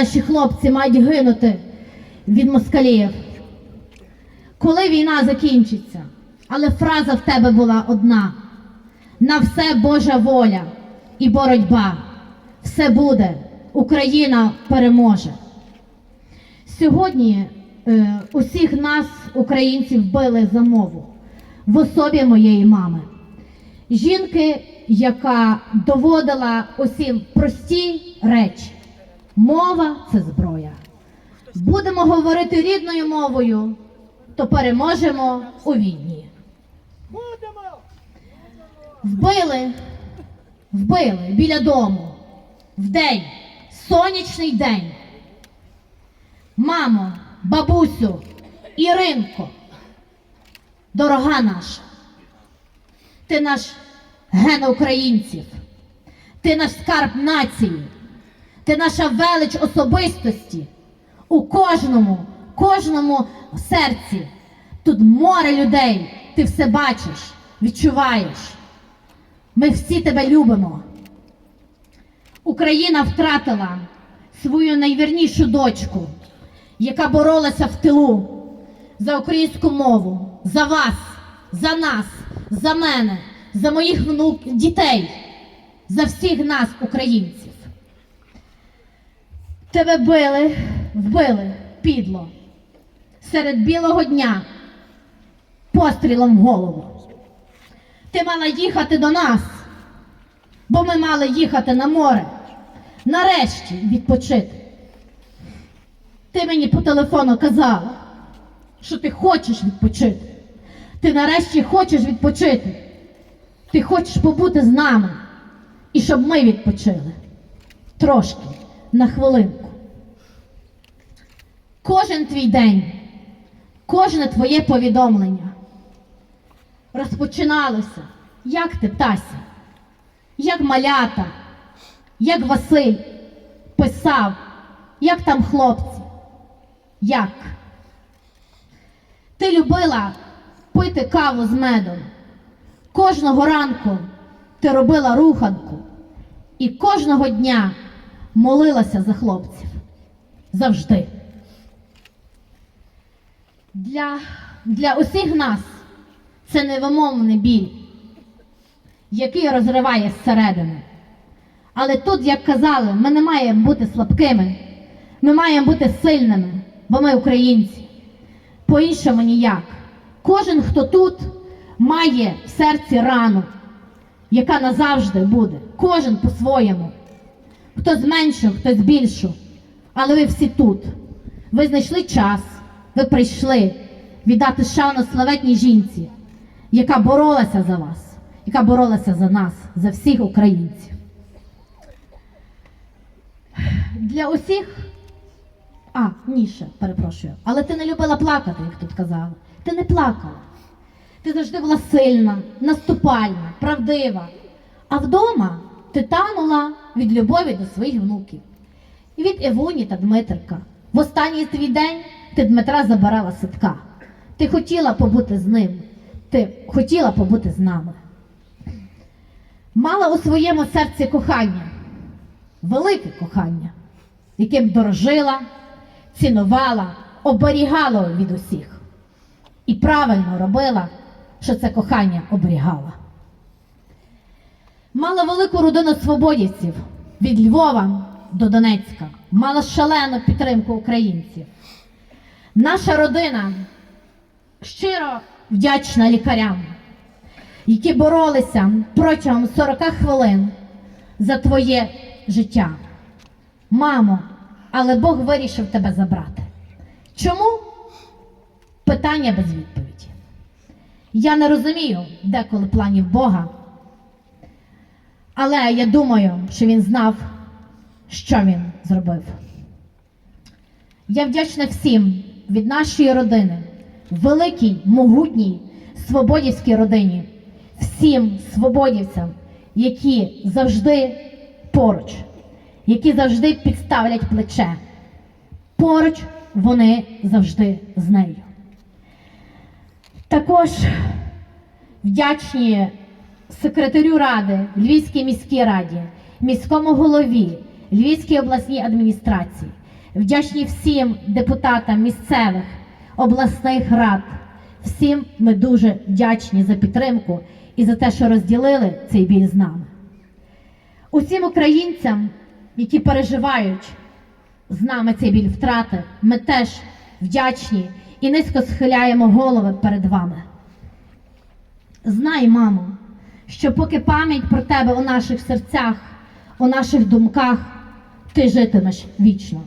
наші хлопці мають гинути від москалів. Коли війна закінчиться, але фраза в тебе була одна: на все Божа воля і боротьба. Все буде, Україна переможе. Сьогодні е, усіх нас, українців, били за мову в особі моєї мами. Жінки, яка доводила усім прості речі. Мова це зброя. Будемо говорити рідною мовою, то переможемо у війні. Вбили, вбили біля дому в день, сонячний день. Мамо, бабусю, Іринко, дорога наша, ти наш ген українців, ти наш скарб нації, ти наша велич особистості у кожному, кожному серці. Тут море людей, ти все бачиш, відчуваєш. Ми всі тебе любимо. Україна втратила свою найвірнішу дочку, яка боролася в тилу за українську мову, за вас, за нас, за мене, за моїх внук, дітей, за всіх нас, українців. Тебе били, вбили підло серед білого дня пострілом в голову. Ти мала їхати до нас, бо ми мали їхати на море. Нарешті відпочити. Ти мені по телефону казала, що ти хочеш відпочити. Ти нарешті хочеш відпочити. Ти хочеш побути з нами і щоб ми відпочили. Трошки, на хвилинку. Кожен твій день, кожне твоє повідомлення розпочиналося, як ти, Тася, як малята, як Василь писав, як там хлопці, як. Ти любила пити каву з медом. Кожного ранку ти робила руханку і кожного дня молилася за хлопців. Завжди. Для, для усіх нас це невимовний біль, який розриває зсередини. Але тут, як казали, ми не маємо бути слабкими, ми маємо бути сильними, бо ми українці. По-іншому ніяк. Кожен, хто тут, має в серці рану, яка назавжди буде. Кожен по-своєму. Хтось меншу, хтось більшу. Але ви всі тут. Ви знайшли час, ви прийшли віддати шану славетній жінці, яка боролася за вас, яка боролася за нас, за всіх українців. Для усіх. А, ніше, перепрошую. Але ти не любила плакати, як тут казали. Ти не плакала. Ти завжди була сильна, наступальна, правдива. А вдома ти танула від любові до своїх внуків. І від Евуні та Дмитрика. В останній твій день ти Дмитра забирала з. Ти хотіла побути з ним. Ти хотіла побути з нами. Мала у своєму серці кохання, велике кохання, яким дорожила, цінувала, оберігала від усіх. І правильно робила, що це кохання оберігала. Мала велику родину свободівців від Львова до Донецька, мала шалену підтримку українців. Наша родина щиро вдячна лікарям, які боролися протягом 40 хвилин за твоє життя. Мамо, але Бог вирішив тебе забрати. Чому? Питання без відповіді. Я не розумію деколи планів Бога, але я думаю, що він знав, що він зробив. Я вдячна всім від нашої родини, великій, могутній свободівській родині, всім свободівцям, які завжди поруч, які завжди підставлять плече. Поруч вони завжди з нею. Також вдячні секретарю ради, Львівській міській раді, міському голові, Львівській обласній адміністрації, Вдячні всім депутатам місцевих, обласних рад. Всім ми дуже вдячні за підтримку і за те, що розділили цей біль з нами. Усім українцям, які переживають з нами цей біль втрати, ми теж вдячні і низько схиляємо голови перед вами. Знай, мамо, що поки пам'ять про тебе у наших серцях, у наших думках, ти житимеш вічно.